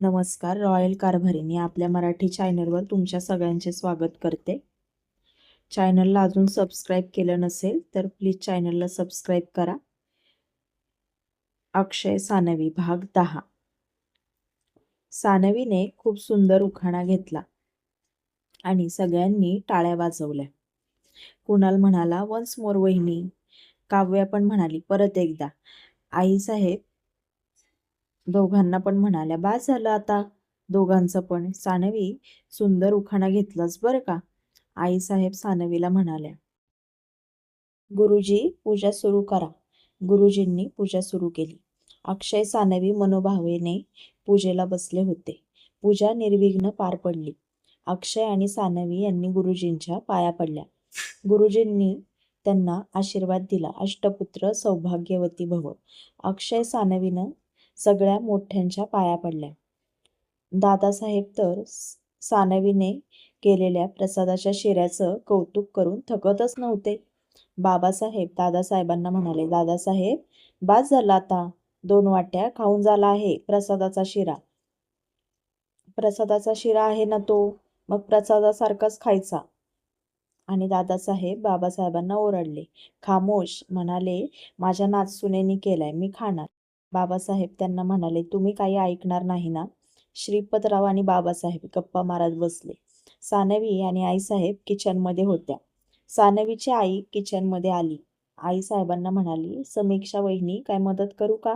नमस्कार रॉयल कारभारीने आपल्या मराठी चॅनलवर तुमच्या सगळ्यांचे स्वागत करते. चॅनलला अजून सबस्क्राईब केलं नसेल तर प्लीज चॅनलला सबस्क्राईब करा. अक्षय सानवी भाग दहा. सानवीने खूप सुंदर उखाणा घेतला आणि सगळ्यांनी टाळ्या वाजवल्या. कुणाल म्हणाला वन्स मोर वहिनी. काव्या पण म्हणाली परत एकदा. आईसाहेब दोघांना पण म्हणाल्या बास झालं आता. दोघांचं पण. सानवी सुंदर उखाणा घेतलास बरं का? आईसाहेब सानवीला म्हणाल्या. गुरुजी पूजा सुरू करा. गुरुजींनी पूजा सुरू केली. अक्षय सानवी मनोभावेने पूजेला बसले होते. पूजा निर्विघ्न पार पडली. अक्षय आणि सानवी यांनी गुरुजींच्या पाया पडल्या. गुरुजींनी त्यांना आशीर्वाद दिला. अष्टपुत्र सौभाग्यवती भव. अक्षय सानवीनं सगळ्या मोठ्यांच्या पाया पडल्या. दादासाहेब तर सानवीने केलेल्या प्रसादाच्या शिऱ्याचं कौतुक करून थकतच नव्हते. बाबासाहेब दादासाहेबांना म्हणाले दादासाहेब बास झाला आता. दोन वाट्या खाऊन झाला आहे प्रसादाचा शिरा. प्रसादाचा शिरा आहे ना तो? मग प्रसादासारखाच खायचा. आणि दादासाहेब बाबासाहेबांना ओरडले. खामोश म्हणाले माझ्या नाचसुनेनी केलाय मी खाणार. बाबासाहेब त्यांना म्हणाले तुम्ही काही ऐकणार नाही ना? श्रीपतराव आणि बाबासाहेब गप्पा मारत बसले. सानवी आणि आईसाहेब किचनमध्ये होत्या. सानवीची आई किचनमध्ये आली. आईसाहेबांना म्हणाली समीक्षा वहिनी काय मदत करू का?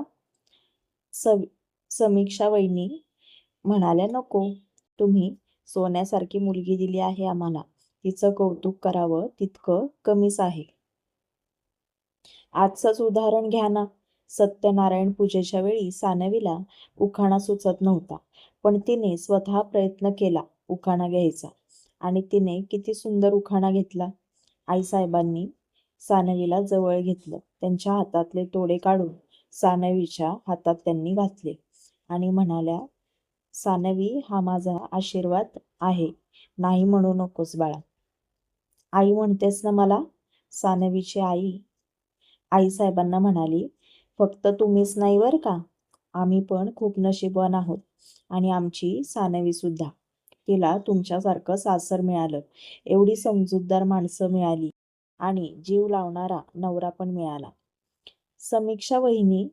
सव समीक्षा वहिनी म्हणाल्या नको. तुम्ही सोन्यासारखी मुलगी दिली आहे आम्हाला. तिचं कौतुक करावं तितकं कमीच आहे. आजचंच उदाहरण घ्या ना. सत्यनारायण पूजेच्या वेळी सानवीला उखाणा सुचत नव्हता पण तिने स्वतः प्रयत्न केला उखाणा घ्यायचा. आणि तिने किती सुंदर उखाणा घेतला. आईसाहेबांनी सानवीला जवळ घेतलं त्यांच्या हातातले तोडे काढून सानवीच्या हातात त्यांनी घातले आणि म्हणाल्या सानवी हा माझा आशीर्वाद आहे. नाही म्हणू नकोस बाळा. आई म्हणतेस ना मला? सानवीची आई आईसाहेबांना म्हणाली फक्त तुम्हीच नाही बरं का? आम्ही पण खूप नशीबवान आहोत. आणि आमची सानवी सुद्धा. तिला तुमच्यासारखं सासर मिळालं. एवढी समजूतदार माणसं मिळाली. आणि जीव लावणारा नवरा पण मिळाला. समीक्षा वहिनी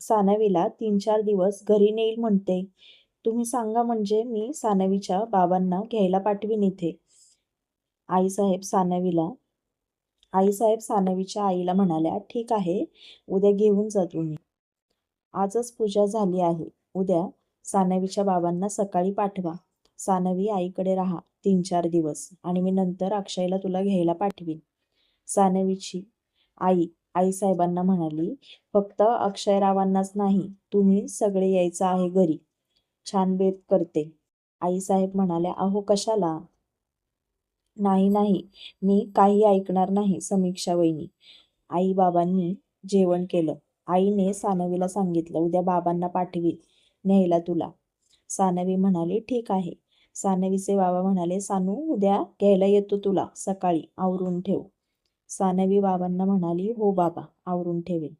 सानवीला तीन चार दिवस घरी नेईल म्हणते. तुम्ही सांगा म्हणजे मी सानवीच्या बाबांना घ्यायला पाठवीन इथे. आईसाहेब सानवीला आईसाहेब सानवीच्या आईला म्हणाल्या ठीक आहे उद्या घेऊन जा तुम्ही. आजच पूजा झाली आहे. उद्या सानवीच्या बाबांना सकाळी पाठवा. सानवी आईकडे राहा तीन चार दिवस आणि मी नंतर अक्षयला तुला घ्यायला पाठवीन. सानवीची आई आईसाहेबांना म्हणाली फक्त अक्षयरावांनाच नाही तुम्ही सगळे यायचं आहे घरी. छान बेत करते. आईसाहेब म्हणाल्या अहो कशाला? नाही नाही. मी काही ऐकणार नाही समीक्षा वहिनी. आई बाबांनी जेवण केलं. आईने सानवीला सांगितलं उद्या बाबांना पाठवी न्यायला तुला. सानवी म्हणाली ठीक आहे. सानवीचे बाबा म्हणाले सानू उद्या घ्यायला येतो तुला सकाळी. आवरून ठेव. सानवी बाबांना म्हणाली हो बाबा आवरून ठेवेन.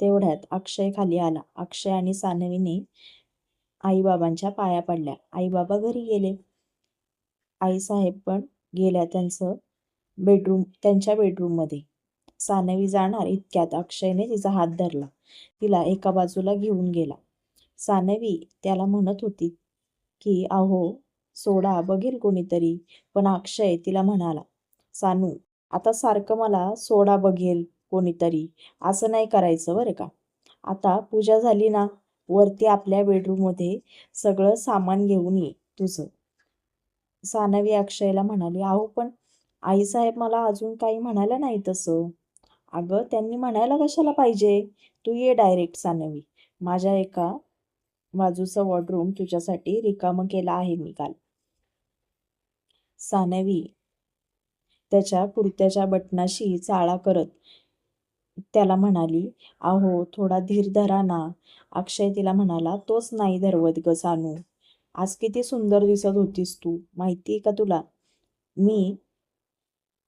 तेवढ्यात अक्षय खाली आला. अक्षय आणि सानवीने आईबाबांच्या पाया पडल्या. आईबाबा घरी गेले. आईसाहेब पण गेल्या त्यांचं बेडरूम त्यांच्या बेडरूममध्ये सानवी जाणार इतक्यात अक्षयने तिचा हात धरला. तिला एका बाजूला घेऊन गेला. सानवी त्याला म्हणत होती की अहो सोडा बघेल कोणीतरी. पण अक्षय तिला म्हणाला सानू आता सारखं मला सोडा बघेल कोणीतरी. असं नाही करायचं बरं का? आता पूजा झाली ना वरती आपल्या बेडरूममध्ये सगळं सामान घेऊन ये तुझं. सानवी अक्षयला म्हणाली अहो पण आईसाहेब मला अजून काही म्हणायला नाही तसं. अगं त्यांनी म्हणायला कशाला पाहिजे? तू ये डायरेक्ट सानवी. माझ्या एका बाजूचं वॉर्डरूम तुझ्यासाठी रिकामं केला आहे मी काल. सानवी त्याच्या कुर्त्याच्या बटनाशी चाळा करत त्याला म्हणाली अहो थोडा धीर धरा ना. अक्षय तिला म्हणाला तोच नाही धरवत ग सानू. आज किती सुंदर दिसत होतीस तू. माहिती आहे का तुला? मी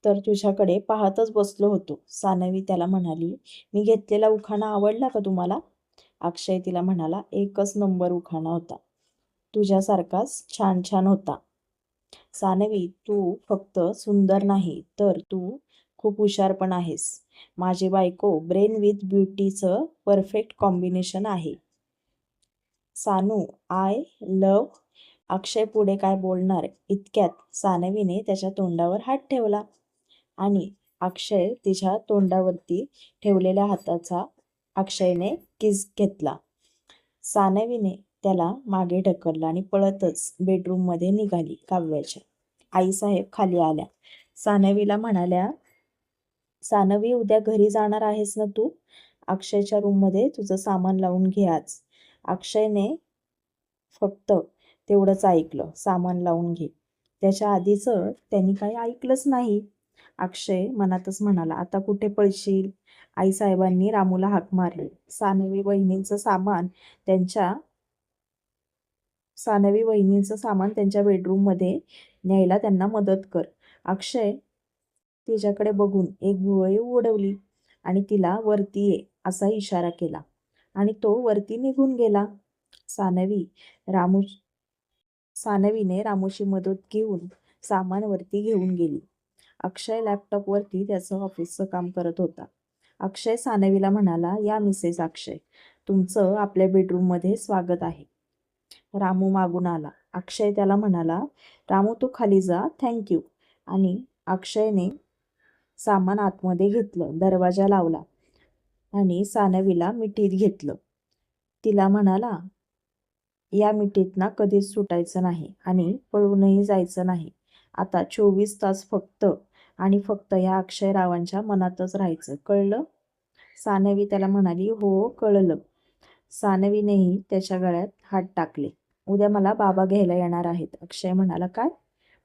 तर तुझ्याकडे पाहतच बसलो होतो. सानवी त्याला म्हणाली मी घेतलेला उखाणा आवडला का तुम्हाला? अक्षय तिला म्हणाला एकच नंबर उखाणा होता. तुझ्यासारखाच छान छान होता. सानवी तू फक्त सुंदर नाही तर तू खूप हुशार पण आहेस. माझी बायको ब्रेन विथ ब्युटीचं परफेक्ट कॉम्बिनेशन आहे. सानू आय लव अक्षय पुढे काय बोलणार? इतक्यात सानवीने त्याच्या तोंडावर हात ठेवला आणि अक्षय तिच्या तोंडावरती ठेवलेल्या हाताचा अक्षयने किस घेतला. सानवीने त्याला मागे ढकललं आणि पळतच बेडरूममध्ये निघाली काव्याच्या. आईसाहेब खाली आल्या. सानवीला म्हणाल्या सानवी उद्या घरी जाणार आहेस ना तू? अक्षयच्या रूममध्ये तुझं सामान लावून घे आज. अक्षयने फक्त तेवढंच ऐकलं सामान लावून घे. त्याच्या आधीचं त्यांनी काही ऐकलंच नाही. अक्षय मनातच म्हणाला आता कुठे पळशील? आईसाहेबांनी रामूला हाक मारली. सानवी वहिनींचं सामान त्यांच्या सानवी वहिनींचं सामान त्यांच्या बेडरूममध्ये न्यायला त्यांना मदत कर. अक्षय तिच्याकडे बघून एक भुवई उडवली आणि तिला वरती ये असा इशारा केला. आणि तो वरती निघून गेला. सानवी रामू सानवीने रामूची मदत घेऊन सामान वरती घेऊन गेली. अक्षय लॅपटॉपवरती त्याचं ऑफिसचं काम करत होता. अक्षय सानवीला म्हणाला या मिसेस अक्षय तुमचं आपल्या बेडरूममध्ये स्वागत आहे. रामू मागून आला. अक्षय त्याला म्हणाला रामू तू खाली जा. थँक्यू आणि अक्षयने सामान आतमध्ये घेतलं दरवाजा लावला. आणि सानवीला मिठीत घेतलं. तिला म्हणाला या मिठीतना कधीच सुटायचं नाही आणि पळूनही जायचं नाही. आता चोवीस तास फक्त आणि फक्त या अक्षयरावांच्या मनातच राहायचं. कळलं? सानवी त्याला म्हणाली हो कळलं. सानवीनेही त्याच्या गळ्यात हात टाकले. उद्या मला बाबा घ्यायला येणार आहेत. अक्षय म्हणाला काय?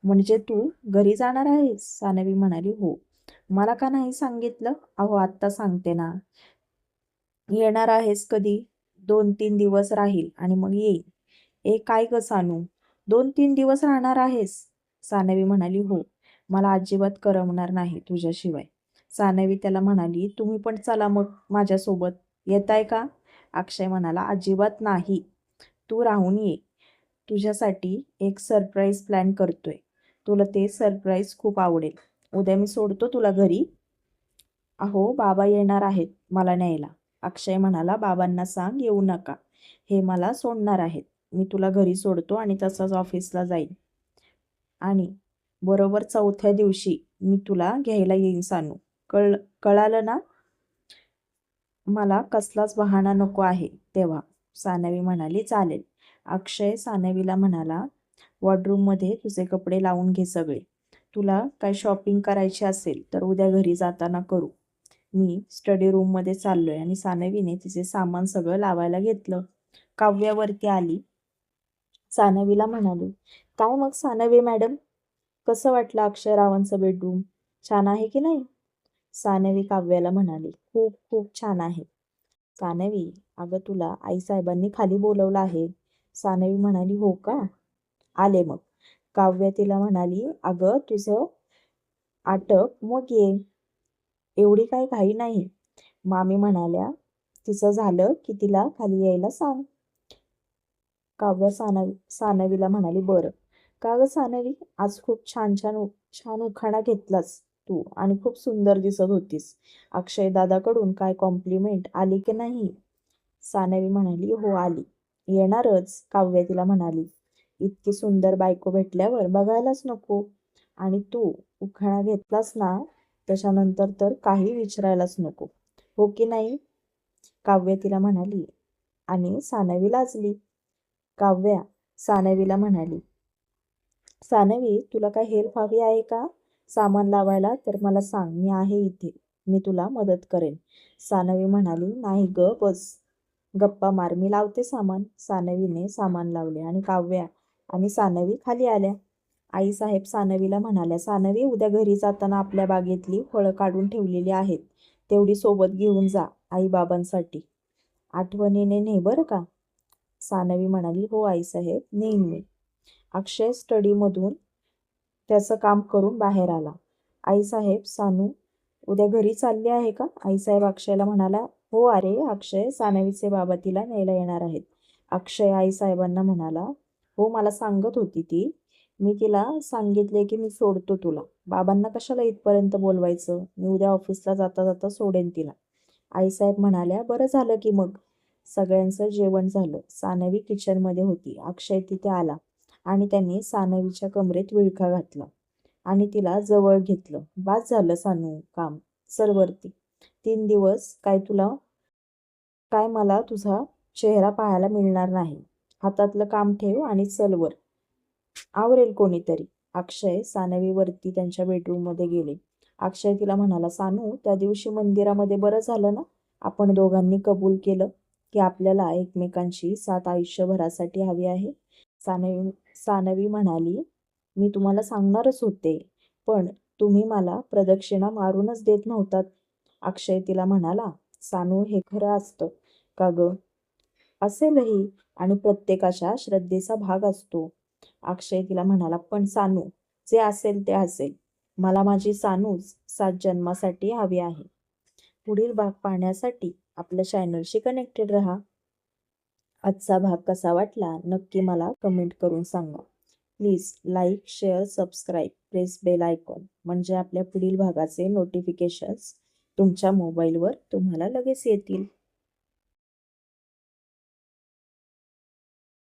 म्हणजे तू घरी जाणार आहेस? सानवी म्हणाली हो. मला का नाही सांगितलं? अहो आत्ता सांगते ना. येणार आहेस कधी? दोन तीन दिवस राहील आणि मग येईल ए काय ग सानू? दोन तीन दिवस राहणार आहेस? सानवी म्हणाली हो. मला अजिबात करमणार नाही तुझ्याशिवाय. सानवी त्याला म्हणाली तुम्ही पण चला मग माझ्यासोबत. येताय का? अक्षय म्हणाला अजिबात नाही. तू राहून ये. तुझ्यासाठी एक सरप्राईज प्लॅन करतोय. तुला ते सरप्राईज खूप आवडेल. उद्या मी सोडतो तुला घरी. अहो बाबा येणार आहेत मला न्यायला. अक्षय म्हणाला बाबांना सांग येऊ नका. हे मला सोडणार आहेत. मी तुला घरी सोडतो आणि तसंच ऑफिसला जाईन. आणि बरोबर चौथ्या दिवशी मी तुला घ्यायला येईन सानू. कळ कळालं ना? मला कसलाच बहाणा नको आहे. तेव्हा सानवी म्हणाली चालेल. अक्षय सानवीला म्हणाला वॉर्डरूममध्ये तुझे कपडे लावून घे सगळे. तुला काय शॉपिंग करायची असेल तर उद्या घरी जाताना करू. मी स्टडी रूममध्ये चाललोय आणि सानवीने तिचे सामान सगळं लावायला घेतलं. काव्यावरती आली. सानवीला म्हणाली काय मग सानवी मॅडम? कसं वाटलं अक्षरावांचं बेडरूम छान आहे की नाही? सानवी काव्याला म्हणाली खूप खूप छान आहे. सानवी अगं तुला आईसाहेबांनी खाली बोलवलं आहे. सानवी म्हणाली हो का? आले मग. काव्य तिला म्हणाली अगं तुझं आटप मग ये. एवढी काही घाई नाही. मामी म्हणाल्या तिचं झालं की तिला खाली यायला सांग. काव्य सानवी सानवीला म्हणाली बरं. का ग सानवी? आज खूप छान छान छान उखाणा घेतलास तू आणि खूप सुंदर दिसत होतीस. अक्षय दादाकडून काय कॉम्प्लिमेंट आली की नाही? सानवी म्हणाली हो आली. येणारच काव्य तिला म्हणाली. इतकी सुंदर बायको भेटल्यावर बघायलाच नको. आणि तू उखाणा घेतलास ना त्याच्यानंतर तर काही विचारायलाच नको. हो की नाही? काव्य तिला म्हणाली. आणि सानवी लाजली. काव्या सानवीला म्हणाली. सानवी तुला काय हेल्प हवी आहे का? सामान लावायला तर मला सांग मी आहे इथे. मी तुला मदत करेन. सानवी म्हणाली नाही ग बस. गप्पा मार मी लावते सामान. सानवीने सामान लावले आणि काव्या आणि सानवी खाली आल्या. आईसाहेब सानवीला म्हणाल्या सानवी उद्या घरी जाताना आपल्या बागेतली फळं काढून ठेवलेली आहेत. तेवढी सोबत घेऊन जा आईबाबांसाठी. आठवणीने ने बरं का? सानवी म्हणाली हो आईसाहेब नेईन मी अक्षय स्टडीमधून त्याचं काम करून बाहेर आला. आईसाहेब सानू उद्या घरी चालले आहे का? आईसाहेब अक्षयला म्हणाला हो अरे अक्षय सानवीचे बाबा तिला न्यायला येणार आहेत. अक्षय आईसाहेबांना म्हणाला हो मला सांगत होती ती. मी तिला सांगितले की मी सोडतो तुला. बाबांना कशाला इथपर्यंत बोलवायचं? मी उद्या ऑफिसला जाता जाता सोडेन तिला. आईसाहेब म्हणाल्या बरं झालं की मग. सगळ्यांचं जेवण झालं. सानवी किचनमध्ये होती. अक्षय तिथे आला आणि त्यांनी सानवीच्या कमरेत विळखा घातला आणि तिला जवळ घेतलं. बास झालं सानू काम. सरवरती तीन दिवस काय तुला काय मला तुझा चेहरा पाहायला मिळणार नाही. हातातलं काम ठेव आणि चलवर आवरेल कोणीतरी. अक्षय सानवीवरती त्यांच्या बेडरूममध्ये गेले. अक्षय तिला म्हणाला सानू त्या दिवशी मंदिरामध्ये बरं झालं ना? आपण दोघांनी कबूल केलं की आपल्याला एकमेकांशी सात आयुष्यभरासाठी हवी आहे? सानवी सानवी म्हणाली मी तुम्हाला सांगणारच होते पण तुम्ही मला प्रदक्षिणा मारूनच देत नव्हतात. अक्षय तिला म्हणाला सानू हे खरं असतं. का ग? असेलही आणि प्रत्येकाच्या श्रद्धेचा भाग असतो. अक्षय तिला म्हणाला पण सानू जे असेल ते असेल. मला माझी सानूच सात जन्मासाठी हवी आहे. पुढील भाग पाहण्यासाठी आपल्या चॅनलशी कनेक्टेड रहा. आजचा भाग कसा वाटला नक्की मला कमेंट करून सांगा. Please like share subscribe press bell icon म्हणजे आपल्या पुढील भागाचे नोटिफिकेशन्स तुमच्या मोबाईलवर तुम्हाला लगेच येतील.